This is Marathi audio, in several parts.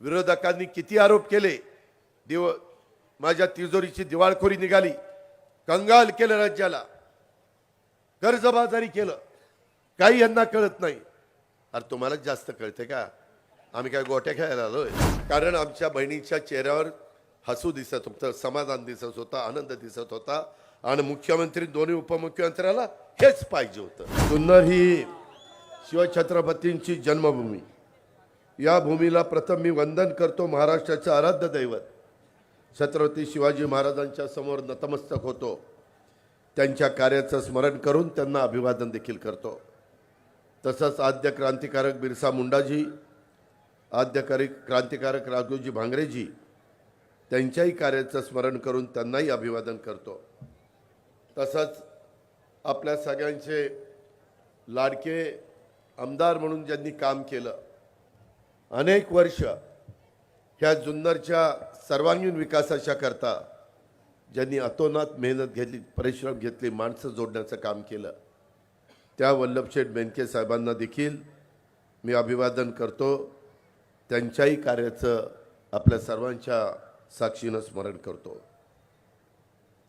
विरोधकांनी किती आरोप केले? दिव माझ्या तिजोरीची दिवाळखोरी निघाली. कंगाल केलं राज्याला. कर्जबाजारी केलं. काही यांना कळत नाही. अरे तुम्हाला जास्त कळते का? आम्ही काय गोट्या खेळायला आलोय? कारण आमच्या बहिणीच्या चेहऱ्यावर हसू दिसत होतं समाधान दिसत होता आनंद दिसत होता. आणि मुख्यमंत्री दोन्ही उपमुख्यमंत्र्याला हेच पाहिजे होतं. जुन्नर ही शिवछत्रपतींची जन्मभूमी. या भूमीला प्रथम मी वंदन करतो महाराष्ट्राचं आराध्य दैवत. छत्रपती शिवाजी महाराजांच्या समोर नतमस्तक होतो. त्यांच्या कार्याचं स्मरण करून त्यांना अभिवादन देखील करतो. तसंच आद्य क्रांतिकारक बिरसा मुंडाजी आद्य करी क्रांतिकारक राघोजी भांगरेजी त्यांच्याही कार्याचं स्मरण करून त्यांनाही अभिवादन करतो. तसंच आपल्या सगळ्यांचे लाडके आमदार म्हणून ज्यांनी काम केलं अनेक वर्ष ह्या जुन्नरच्या सर्वांगीण विकासाच्या करता ज्यांनी अतोनात मेहनत घेतली परिश्रम घेतले माणसं जोडण्याचं काम केलं त्या वल्लभशेठ बेनके साहेबांना देखील मी अभिवादन करतो. त्यांच्याही कार्याचं आपल्या सर्वांच्या साक्षीनं स्मरण करतो.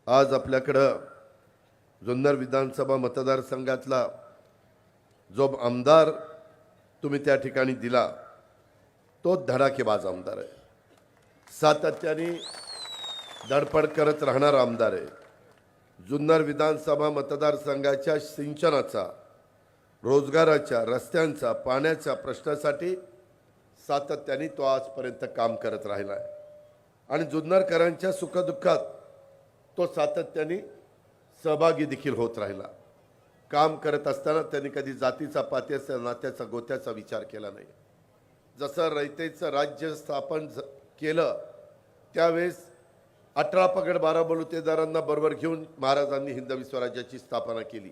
आज आपल्याकडं जुन्नर विधानसभा मतदारसंघातला जो आमदार तुम्ही त्या ठिकाणी दिला तो धडाकेबाज आमदार आहे. सातत्याने धडपड करत राहणारा आमदार आहे. जुन्नर विधानसभा मतदारसंघाच्या सिंचनाचा रोजगाराच्या रस्त्यांचा पाण्याच्या प्रश्नासाठी सातत्याने तो आजपर्यंत काम करत राहिला आहे. आणि जुन्नरकरांच्या सुखदुःखात तो सातत्याने सहभागी देखील होत राहिला. काम करत असताना त्यांनी कधी जातीचा पात्याचा नात्याचा गोत्याचा विचार केला नाही. जसं रयतेचं राज्य स्थापन झ- केलं त्यावेळेस अठरा पगड बारा बलुतेदारांना बरोबर घेऊन महाराजांनी हिंदवी स्वराज्याची स्थापना केली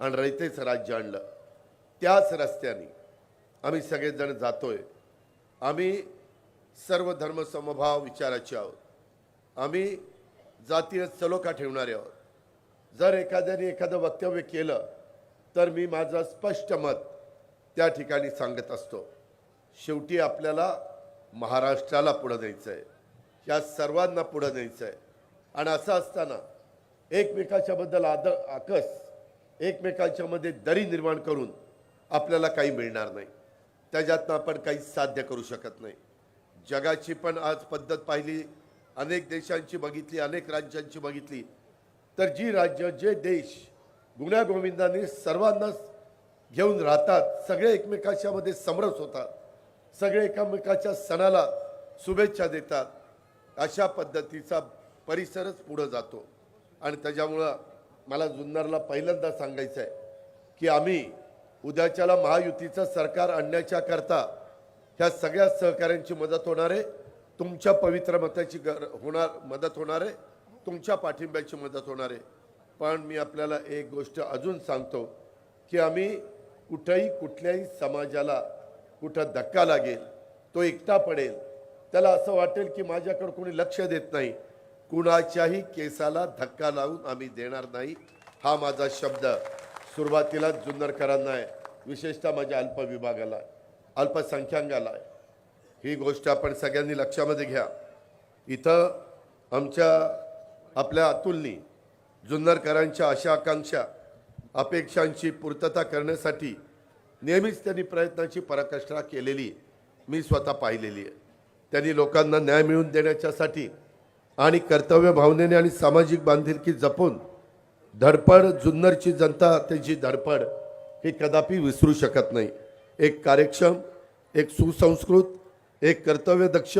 आणि रयतेचं राज्य आणलं. त्याच रस्त्याने आम्ही सगळेजण जातोय. आम्ही सर्व धर्मसमभाव विचाराचे आहोत. आम्ही जातीय सलोखा ठेवणारे आहोत. जर एखाद्याने एखादं वक्तव्य केलं तर मी माझं स्पष्ट मत त्या ठिकाणी सांगत असतो. शेवटी आपल्याला महाराष्ट्राला पुढं द्यायचं आहे या सर्वांना पुढं द्यायचं आहे आणि असं असताना एकमेकाच्याबद्दल आद आकस एकमेकांच्यामध्ये दरी निर्माण करून आपल्याला काही मिळणार नाही. त्याच्यातनं आपण काही साध्य करू शकत नाही. जगाची पण आज पद्धत पाहिली अनेक देशांची बघितली अनेक राज्यांची बघितली तर जी राज्य जे देश गुण्यागोविंदाने सर्वांनाच घेऊन राहतात सगळे एकमेकांच्यामध्ये समरस होतात सगळे एकामेकाच्या सणाला शुभेच्छा देतात. अशा पद्धतीचा परिसरच पुढं जातो. आणि त्याच्यामुळं मला जुन्नरला पहिल्यांदा सांगायचं आहे की आम्ही उद्याच्याला महायुतीचं सरकार आणण्याच्या करता ह्या सगळ्या सहकाऱ्यांची मदत होणार आहे. तुमच्या पवित्र मताची गर होणार मदत होणार आहे. तुमच्या पाठिंब्याची मदत होणार आहे. पण मी आपल्याला एक गोष्ट अजून सांगतो की आम्ही कुठंही कुठल्याही समाजाला कुठं धक्का लागेल तो एकटा पडेल. त्याला असं वाटेल की माझ्याकडे कोणी लक्ष देत नाही. कुणाच्याही केसाला धक्का लावून आम्ही देणार नाही. हा माझा शब्द सुरुवातीला जुन्नरकरांना आहे. विशेषतः माझ्या अल्पविभागाला आहे, अल्पसंख्याकाला आहे. ही गोष्ट आपण सगळ्यांनी लक्षामध्ये घ्या. इथं आमच्या आपल्या अतुलनी जुन्नरकरांच्या अशा आकांक्षा अपेक्षांची पूर्तता करण्यासाठी नेहमीच त्यांनी प्रयत्नाची पराकाष्ठा केलेली मी स्वतः पाहिलेली आहे. त्यांनी लोकांना न्याय मिळवून देण्याच्यासाठी आणि कर्तव्य भावनेने आणि सामाजिक बांधिलकी जपून धडपड जुन्नरची जनता त्यांची धडपड ही कदापि विसरू शकत नाही. एक कार्यक्षम एक सुसंस्कृत एक कर्तव्यदक्ष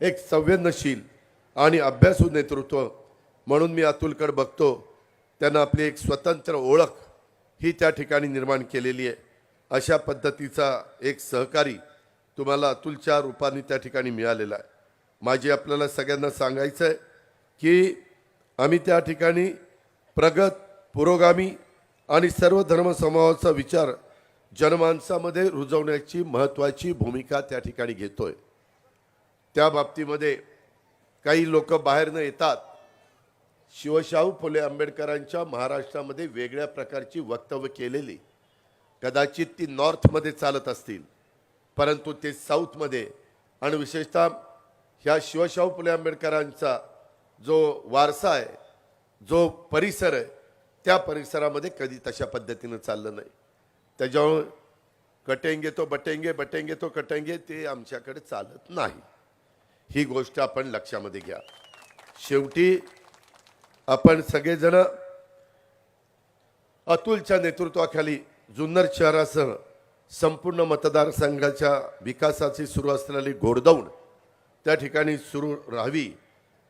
एक संवेदनशील आणि अभ्यासू नेतृत्व म्हणून मी अतुलकडे बघतो. त्यांना आपली एक स्वतंत्र ओळख ही त्या ठिकाणी निर्माण केलेली आहे. अशा पद्धतीचा एक सहकारी तुम्हाला अतुलच्या रूपाने त्या ठिकाणी मिळालेला आहे. माझी आपल्याला सगळ्यांना सांगायचं आहे की आम्ही त्या ठिकाणी प्रगत पुरोगामी आणि सर्व धर्मसमूहाचा विचार जनमानसामध्ये रुजवण्याची महत्त्वाची भूमिका त्या ठिकाणी घेतो आहे त्या बाबतीमध्ये काही लोक बाहेरनं येतात. शिवशाहू फुले आंबेडकरांच्या महाराष्ट्रामध्ये वेगळ्या प्रकारची वक्तव्य केलेली. कदाचित ती नॉर्थमध्ये चालत असतील. परंतु ते साऊथमध्ये आणि विशेषतः ह्या शिवशाहू फुले आंबेडकरांचा जो वारसा आहे जो परिसर आहे त्या परिसरामध्ये कधी तशा पद्धतीनं चाललं नाही. त्याच्यामुळे कटेंगे तो बटेंगे बटेंगे तो कटेंगे ते आमच्याकडे चालत नाही. ही गोष्ट आपण लक्षामध्ये घ्या. शेवटी आपण सगळेजण अतुलच्या नेतृत्वाखाली जुन्नर शहरासह संपूर्ण मतदारसंघाच्या विकासाची सुरू असलेली घोडदौड त्या ठिकाणी सुरू राहावी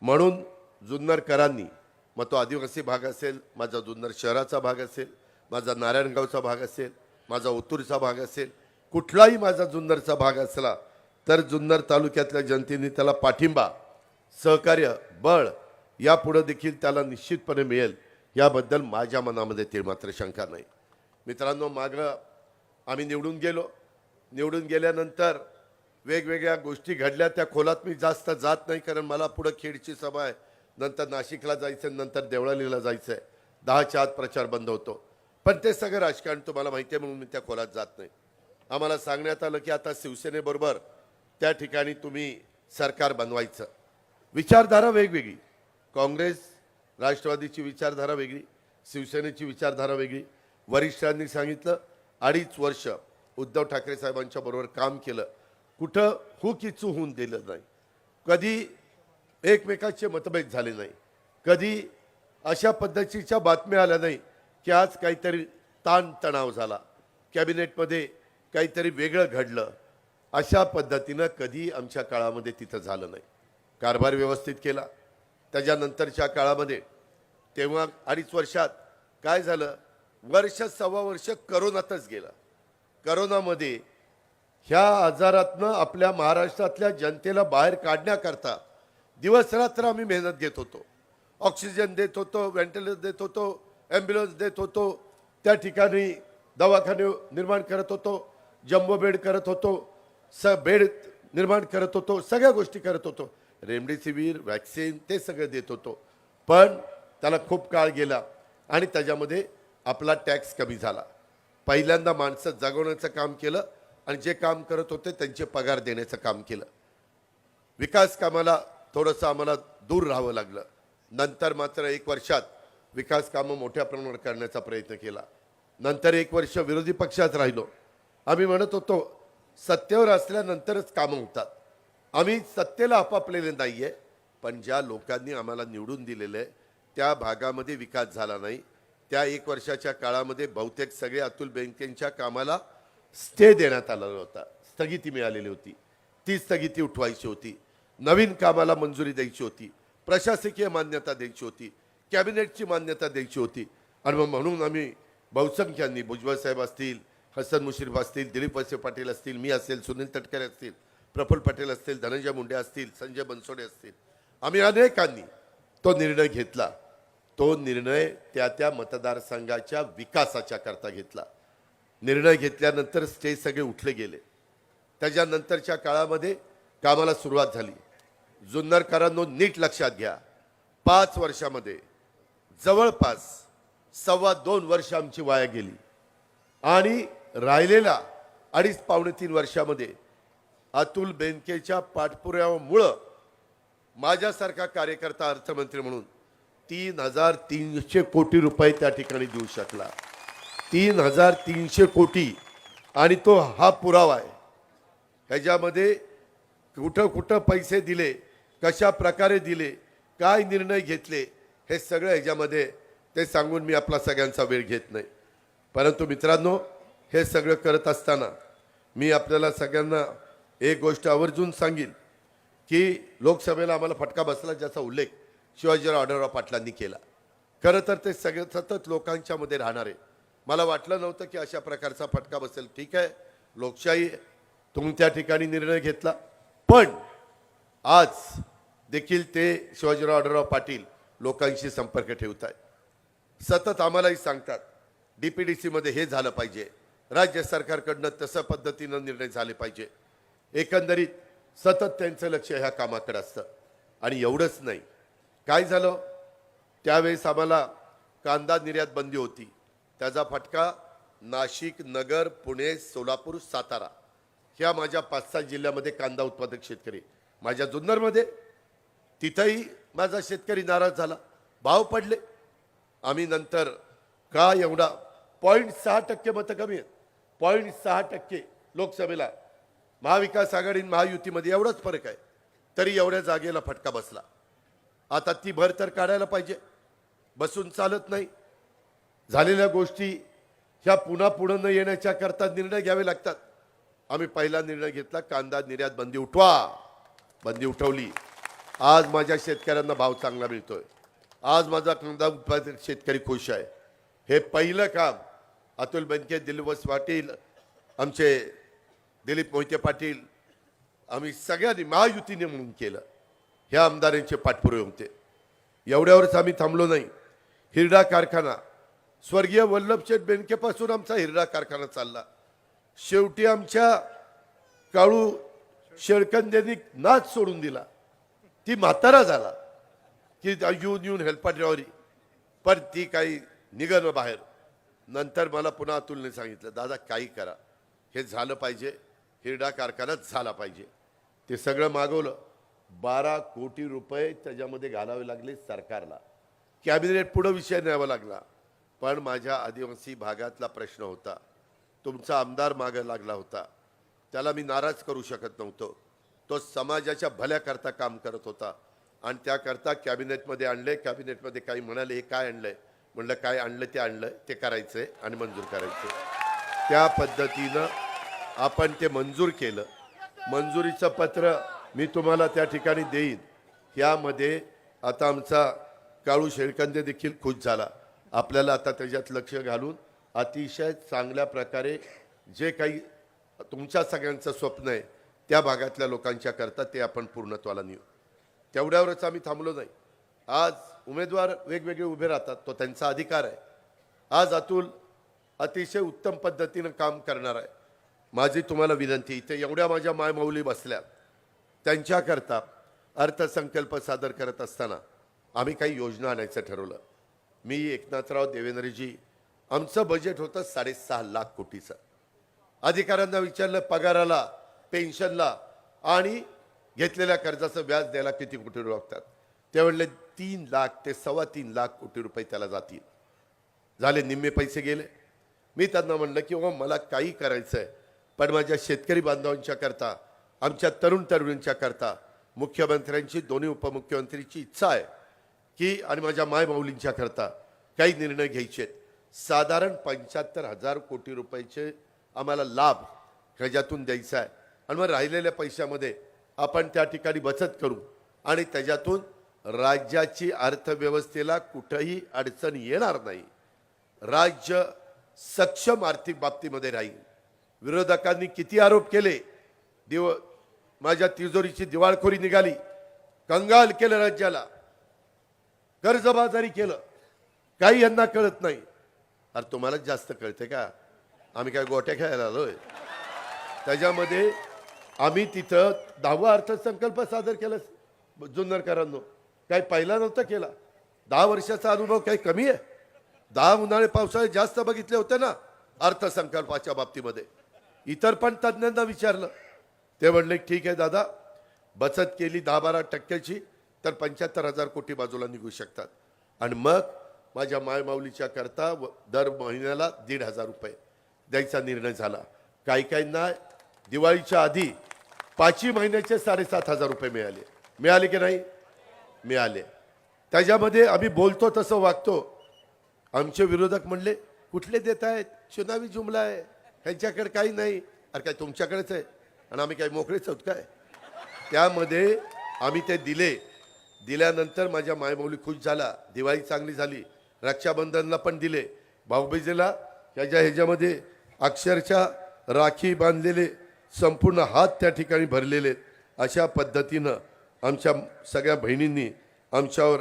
म्हणून जुन्नरकरांनी मग तो आदिवासी भाग असेल माझा जुन्नर शहराचा भाग असेल माझा नारायणगावचा भाग असेल माझा ओतूरचा भाग असेल कुठलाही माझा जुन्नरचा भाग असला तर जुन्नर तालुक्यातल्या जनतेने त्याला पाठिंबा सहकार्य बळ यापुढं देखील त्याला निश्चितपणे मिळेल. याबद्दल माझ्या मनामध्ये ते मात्र शंका नाही. मित्रांनो मागं आम्ही निवडून गेलो. निवडून गेल्यानंतर वेगवेगळ्या गोष्टी घडल्या. त्या खोलात मी जास्त जात नाही कारण मला पुढं खेडची सभा आहे. नंतर नाशिकला जायचं नंतर देवळालीला जायचं आहे. दहाच्या आत प्रचार बंद होतो. पण ते सगळं राजकारण तुम्हाला माहिती आहे म्हणून मी त्या खोलात जात नाही. आम्हाला सांगण्यात आलं की आता शिवसेनेबरोबर त्या ठिकाणी तुम्ही सरकार बनवायचं. विचारधारा वेगवेगळी. काँग्रेस राष्ट्रवादीची विचारधारा वेगळी शिवसेनेची विचारधारा वेगळी. वरिष्ठांनी सांगितलं अडीच वर्ष उद्धव ठाकरे साहेबांच्या बरोबर काम केलं. कुठं हुकीचू होऊन दिलं नाही. कधी एकमेकाचे मतभेद झाले नाही. कधी अशा पद्धतीच्या बातम्या आल्या नाही की आज काहीतरी ताणतणाव झाला. कॅबिनेटमध्ये काहीतरी वेगळं घडलं. अशा पद्धतीनं कधी आमच्या काळामध्ये तिथं झालं नाही. कारभार व्यवस्थित केला. त्याच्यानंतरच्या काळामध्ये तेव्हा अडीच वर्षात काय झालं? वर्ष सव्वा वर्ष करोनातच गेला. करोनामध्ये ह्या आजारातनं आपल्या महाराष्ट्रातल्या जनतेला बाहेर काढण्याकरता दिवसरात्र आम्ही मेहनत घेत होतो. ऑक्सिजन देत होतो व्हेंटिलेटर देत होतो ॲम्ब्युलन्स देत होतो त्या ठिकाणी दवाखाने निर्माण करत होतो जम्बो बेड करत होतो स बेड निर्माण करत होतो सगळ्या गोष्टी करत होतो. रेमडेसिवीर वॅक्सिन ते सगळं देत होतो. पण त्याला खूप काळ गेला आणि त्याच्यामध्ये आपला टॅक्स कमी झाला. पहिल्यांदा माणसं जगवण्याचं काम केलं आणि जे काम करत होते त्यांचे पगार देण्याचं काम केलं. विकास कामाला थोडंसं आम्हाला दूर राहावं लागलं. नंतर मात्र एक वर्षात विकास कामं मोठ्या प्रमाणावर करण्याचा प्रयत्न केला. नंतर एक वर्ष विरोधी पक्षात राहिलो. आम्ही म्हणत होतो सत्तेवर असल्यानंतरच कामं होतात. आम्ही सत्तेला आपापलेले नाही आहे पण ज्या लोकांनी आम्हाला निवडून दिलेलं आहे त्या भागामध्ये विकास झाला नाही. त्या एक वर्षाच्या काळामध्ये बहुतेक सगळे अतुल बँकेंच्या कामाला स्टे देण्यात आलेला होता. स्थगिती मिळालेली होती. ती स्थगिती उठवायची होती. नवीन कामाला मंजुरी द्यायची होती. प्रशासकीय मान्यता द्यायची होती. कॅबिनेटची मान्यता द्यायची होती. आणि मग म्हणून आम्ही बहुसंख्यांनी भुजबळ साहेब असतील हसन मुश्रीफ असतील दिलीप वसे पाटील असतील मी असेल सुनील तटकरे असतील प्रफुल्ल पटेल असतील धनंजय मुंडे असतील संजय बनसोडे असतील आम्ही अनेकांनी तो निर्णय घेतला. तो निर्णय त्या त्या मतदारसंघाच्या विकासाच्या करता घेतला. निर्णय घेतल्यानंतर स्टेज सगळे उठले गेले. त्याच्यानंतरच्या काळामध्ये कामाला सुरुवात झाली. जुन्नरकरांनो नीट लक्षात घ्या. पाच वर्षामध्ये जवळपास सव्वा दोन वर्ष आमची वाया गेली. आणि राहिलेला अडीच पावणे तीन वर्षामध्ये अतुल बेनकेच्या पाठपुराव्यामुळं माझ्यासारखा कार्यकर्ता अर्थमंत्री म्हणून तीन हजार तीनशे कोटी रुपये त्या ठिकाणी देऊ शकला. तीन हजार तीनशे कोटी. आणि तो हा पुरावा आहे. ह्याच्यामध्ये कुठं कुठं पैसे दिले कशा प्रकारे दिले काय निर्णय घेतले हे सगळं ह्याच्यामध्ये ते सांगून मी आपला सगळ्यांचा वेळ घेत नाही. परंतु मित्रांनो हे सगळं करत असताना मी आपल्याला सगळ्यांना एक गोष्ट आवर्जून सांगेन की लोकसभेला आम्हाला फटका बसला ज्याचा उल्लेख शिवाजीराव आढळराव पाटलांनी केला. खरं तर ते सगळं सतत लोकांच्या मध्ये राहणार आहे. मला वाटलं नव्हतं की अशा प्रकारचा फटका बसेल. ठीक आहे लोकशाही तुम्ही त्या ठिकाणी निर्णय घेतला. पण आज देखील ते शिवाजीराव आढळराव पाटील लोकांशी संपर्क ठेवत आहे सतत आम्हालाही सांगतात डी पी डी सीमध्ये हे झालं पाहिजे. राज्य सरकारकडनं तसं पद्धतीनं निर्णय झाले पाहिजे. एकंदरीत सतत त्यांचं लक्ष ह्या कामाकडे असतं. आणि एवढंच नाही काय झालं? त्यावेळेस आम्हाला कांदा निर्यात बंदी होती. त्याचा फटका नाशिक नगर पुणे सोलापूर सातारा ह्या माझ्या पाच सहा जिल्ह्यामध्ये कांदा उत्पादक शेतकरी. माझ्या जुन्नरमध्ये तिथंही माझा शेतकरी नाराज झाला. भाव पडले. आम्ही नंतर का एवढा? पॉईंट सहा टक्के मतं कमी आहेत. पॉईंट सहा टक्के लोकसभेला महाविकास आघाडी महायुतीमध्ये एवढाच फरक आहे. तरी एवढ्या जागेला फटका बसला. आता ती भर तर काढायला पाहिजे. बसून चालत नाही. झालेल्या गोष्टी ह्या पुन्हा पुढे न येण्याच्या करता निर्णय घ्यावे लागतात. आम्ही पहिला निर्णय घेतला कांदा निर्यात बंदी उठवा. बंदी उठवली. आज माझ्या शेतकऱ्यांना भाव चांगला मिळतोय. आज माझा कांदा उत्पादक शेतकरी खुश आहे. हे पहिलं काम अतुल बनके दिलवस पाटील आमचे दिलीप मोहिते पाटील आम्ही सगळ्यांनी महायुतीने म्हणून केलं. ह्या आमदारांचे पाठपुरावे होते. एवढ्यावरच आम्ही थांबलो नाही. हिरडा कारखाना. स्वर्गीय वल्लभशेठ बेनकेपासून आमचा हिरडा कारखाना चालला. शेवटी आमच्या काळू शेळकंद्यांनी नाच सोडून दिला. ती म्हातारा झाला. की येऊन येऊन हेल्पाट्यावरी. पण ती काही निघणं बाहेर. नंतर मला पुन्हा अतुलने सांगितलं दादा काही करा. हे झालं पाहिजे. हिरडा कारखानाच झाला पाहिजे. ते सगळं मागवलं. बारा कोटी रुपये त्याच्यामध्ये घालावे लागले सरकारला. कॅबिनेट पुढं विषय न्यावा लागला. पण माझ्या आदिवासी भागातला प्रश्न होता. तुमचा आमदार मागं लागला होता. त्याला मी नाराज करू शकत नव्हतो. तो समाजाच्या भल्याकरता काम करत होता. आणि त्याकरता कॅबिनेटमध्ये आणले कॅबिनेटमध्ये काही म्हणाले हे काय आणलं आहे म्हणलं काय आणलं ते आणलं ते करायचंय आणि मंजूर करायचं त्या पद्धतीनं आपण ते मंजूर केलं. मंजुरीचं पत्र मी तुम्हाला त्या ठिकाणी देईन. यामध्ये आता आमचा काळू शेळकंदे देखील खुश झाला. आपल्याला आता त्याच्यात लक्ष घालून अतिशय चांगल्या प्रकारे जे काही तुमच्या सगळ्यांचं स्वप्न आहे त्या भागातल्या लोकांच्या करता ते आपण पूर्णत्वाला नेऊ. तेवढ्यावरच आम्ही थांबलो नाही. आज उमेदवार वेगवेगळे उभे राहतात तो त्यांचा अधिकार आहे. आज अतुल अतिशय उत्तम पद्धतीनं काम करणार आहे. माझी तुम्हाला विनंती इथे एवढ्या माझ्या मायमौली बसल्या. त्यांच्याकरता अर्थसंकल्प सादर करत असताना आम्ही काही योजना आणायचं ठरवलं. मी एकनाथराव देवेंद्रजी आमचं बजेट होतं साडेसहा लाख कोटीचं. अधिकाऱ्यांना विचारलं पगाराला पेन्शनला आणि घेतलेल्या कर्जाचं व्याज द्यायला किती कोटी रुपये लागतात? ते म्हणले तीन लाख ते सव्वा तीन लाख कोटी रुपये त्याला जातील. झाले निम्मे पैसे गेले. मी त्यांना म्हणलं की हो मला काही करायचं आहे पण माझ्या शेतकरी बांधवांच्या करता आमच्या तरुण तरुणींच्या करता. मुख्यमंत्र्यांची दोन्ही उपमुख्यमंत्रीची इच्छा आहे की आणि माझ्या मायमाऊलींच्या करता काही निर्णय घ्यायचे आहेत. साधारण पंच्याहत्तर हजार कोटी रुपयाचे आम्हाला लाभ ह्याच्यातून द्यायचा आहे. आणि मग राहिलेल्या पैशामध्ये आपण त्या ठिकाणी बचत करू. आणि त्याच्यातून राज्याची अर्थव्यवस्थेला कुठंही अडचण येणार नाही. राज्य सक्षम आर्थिक बाबतीमध्ये राहील. विरोधकांनी किती आरोप केले? दिव माझ्या तिजोरीची दिवाळखोरी निघाली. कंगाल केलं राज्याला. कर्जबाजारी केलं. काही यांना कळत नाही. अरे तुम्हाला जास्त कळते का? आम्ही काय गोट्या खेळायला आलोय? त्याच्यामध्ये आम्ही तिथं दहावा अर्थसंकल्प सादर केला जुन्नरकरांनो. काही पहिला नव्हता केला. दहा वर्षाचा अनुभव काही कमी आहे? दहा उन्हाळे पावसाळे जास्त बघितले होते ना अर्थसंकल्पाच्या बाबतीमध्ये. इतर पण तज्ज्ञांना विचारलं. ते म्हणले ठीक आहे दादा बचत केली दहा बारा टक्क्याची तर पंच्याहत्तर हजार कोटी बाजूला निघू शकतात. आणि मग माझ्या मायमाऊलीच्या करता व- दर महिन्याला दीड हजार रुपये द्यायचा निर्णय झाला. काही काहींना दिवाळीच्या आधी पाचही महिन्याचे साडेसात हजार रुपये मिळाले. मिळाले की नाही? मिळाले. त्याच्यामध्ये आम्ही बोलतो तसं वागतो. आमचे विरोधक म्हणले कुठले देत आहेत? चुनावी जुमला आहे. ह्यांच्याकडे काही नाही. अरे काय तुमच्याकडेच आहे? आणि आम्ही काही मोकळेच आहोत काय? त्यामध्ये आम्ही ते दिले. दिल्यानंतर माझ्या मायबोली खुश झाला. दिवाळी चांगली झाली. रक्षाबंधनला पण दिले. भाऊबीजेला ह्याच्या ह्याच्यामध्ये अक्षरशः राखी बांधलेले संपूर्ण हात त्या ठिकाणी भरलेले अशा पद्धतीनं आमच्या सगळ्या बहिणींनी आमच्यावर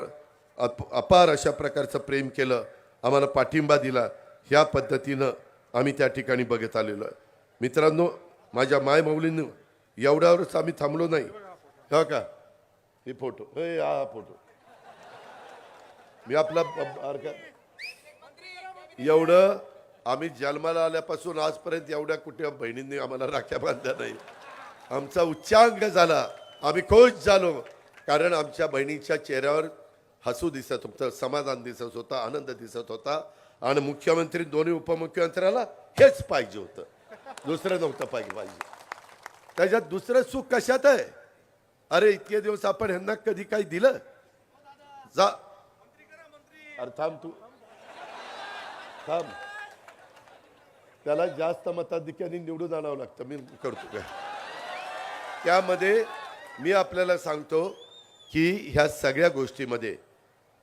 अप अपार अशा प्रकारचं प्रेम केलं. आम्हाला पाठिंबा दिला. ह्या पद्धतीनं आम्ही त्या ठिकाणी बघत आलेलो आहे. मित्रांनो माझ्या मायमौलींनी एवढ्यावरच आम्ही थांबलो नाही. हा का? हे फोटो. हे हा फोटो. मी आपला एवढं आम्ही जन्माला आल्यापासून आजपर्यंत एवढ्या कुठे बहिणींनी आम्हाला राख्या बांधल्या नाही. आमचा उच्चांक झाला. आम्ही खुश झालो. कारण आमच्या बहिणीच्या चेहऱ्यावर हसू दिसत होतं समाधान दिसत होता आनंद दिसत होता. आणि मुख्यमंत्री दोन्ही उपमुख्यमंत्र्याला हेच पाहिजे होतं. दुसरं नव्हतं पाहिजे पाहिजे त्याच्यात दुसरं सुख कशात आहे? अरे इतके दिवस आपण ह्यांना कधी काही दिलं? जा. अरे थांब तू. थांब. त्याला जास्त मताधिक्याने निवडून आणावं लागतं. मी करतो काय? त्यामध्ये मी आपल्याला सांगतो की ह्या सगळ्या गोष्टीमध्ये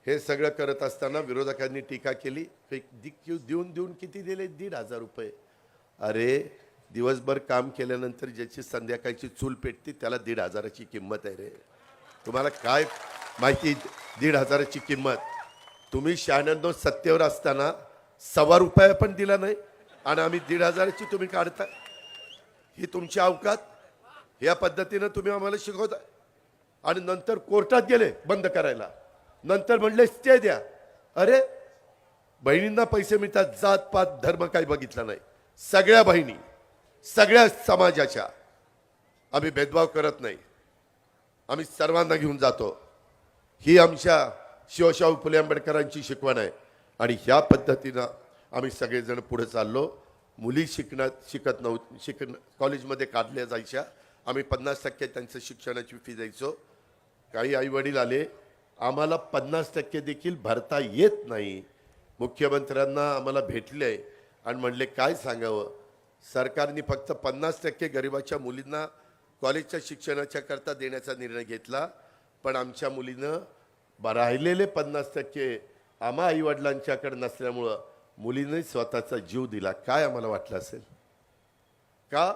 हे सगळं करत असताना विरोधकांनी टीका केली. देऊन देऊन किती दिले? दीड हजार रुपये. अरे दिवसभर काम केल्यानंतर ज्याची संध्याकाळची चूल पेटते त्याला दीड हजाराची किंमत आहे रे. तुम्हाला काय माहिती? दीड हजाराची किंमत. तुम्ही शहाण्णव सत्तेवर असताना सव्वा रुपया पण दिला नाही आणि आम्ही दीड हजाराची तुम्ही काढता. ही तुमची अवकात. या पद्धतीनं तुम्ही आम्हाला शिकवता. आणि नंतर कोर्टात गेले बंद करायला. नंतर म्हणले स्टे द्या. अरे बहिणींना पैसे मिळतात जात पात धर्म काही बघितला नाही. सगळ्या बहिणी. सगळ्या समाजाच्या. आम्ही भेदभाव करत नाही. आम्ही सर्वांना घेऊन जातो. ही आमच्या शिवशाहू फुले आंबेडकरांची शिकवण आहे. आणि ह्या पद्धतीनं आम्ही सगळेजण पुढे चाललो. मुली शिकणं शिकत नव्हत शिक कॉलेजमध्ये काढल्या जायच्या. आम्ही पन्नास टक्के त्यांचं शिक्षणाची फी द्यायचो. काही आईवडील आले. आम्हाला पन्नास टक्के देखील भरता येत नाही. मुख्यमंत्र्यांना आम्हाला भेटले. आणि म्हणले काय सांगावं? सरकारने फक्त पन्नास टक्के गरिबाच्या मुलींना कॉलेजच्या शिक्षणाच्या करता देण्याचा निर्णय घेतला. पण आमच्या मुलीनं ब- राहिलेले पन्नास टक्के आम्हा आईवडिलांच्याकडे नसल्यामुळं मुलीने स्वतःचा जीव दिला. काय आम्हाला वाटलं असेल? का?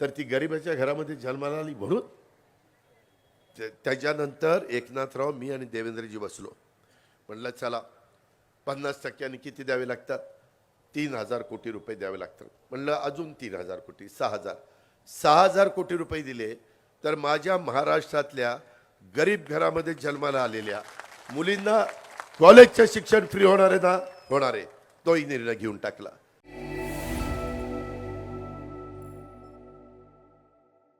तर ती गरिबाच्या घरामध्ये जन्माला आली म्हणून. त्याच्यानंतर एकनाथराव मी आणि देवेंद्रजी बसलो. म्हणलं चला पन्नास टक्क्यांनी किती द्यावे लागतात? तीन हजार कोटी रुपये द्यावे लागतात. म्हणलं अजून तीन हजार कोटी सहा हजार. सहा हजार कोटी रुपये दिले तर माझ्या महाराष्ट्रातल्या गरीब घरामध्ये जन्माला आलेल्या मुलींना कॉलेजचं शिक्षण फ्री होणार आहे ना? होणार आहे. तोही निर्णय घेऊन टाकला.